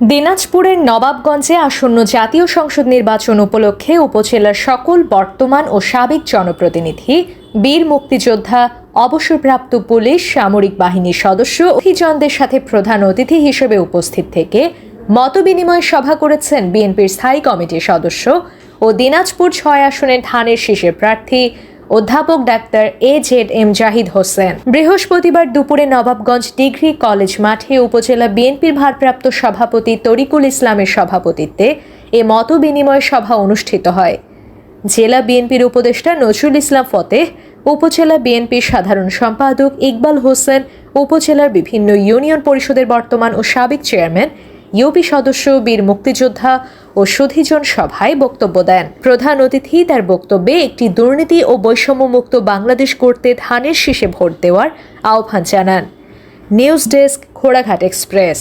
দিনাজপুরের নবাবগঞ্জে আসন্ন জাতীয় সংসদ নির্বাচন উপলক্ষে উপজেলার সকল বর্তমান ও সাবেক জনপ্রতিনিধি, বীর মুক্তিযোদ্ধা, অবসরপ্রাপ্ত পুলিশ, সামরিক বাহিনীর সদস্য অভিজনদের সাথে প্রধান অতিথি হিসেবে উপস্থিত থেকে মতবিনিময় সভা করেছেন বিএনপির স্থায়ী কমিটির সদস্য ও দিনাজপুর ছয় আসনের ধানের শীষের প্রার্থী অধ্যাপক doctor A Z M Zahid Hossain. বৃহস্পতিবার দুপুরে নবাবগঞ্জ ডিগ্রি কলেজ মাঠে উপজেলা বিএনপির ভারপ্রাপ্ত সভাপতি তরিকুল ইসলামের সভাপতিত্বে এ মত বিনিময় সভা অনুষ্ঠিত হয়। জেলা বিএনপির উপদেষ্টা নজরুল ইসলাম ফতেহ, উপজেলা বিএনপির সাধারণ সম্পাদক ইকবাল হোসেন, উপজেলার বিভিন্ন ইউনিয়ন পরিষদের বর্তমান ও সাবেক চেয়ারম্যান, ইউপি সদস্য বীর মুক্তিযোদ্ধা ও সুধিজন সভায় বক্তব্য দেন। প্রধান অতিথি তার বক্তব্যে একটি দুর্নীতি ও বৈষম্যমুক্ত বাংলাদেশ করতে ধানের শীষে ভোট দেওয়ার আহ্বান জানান। নিউজ ডেস্ক, ঘোড়াঘাট এক্সপ্রেস।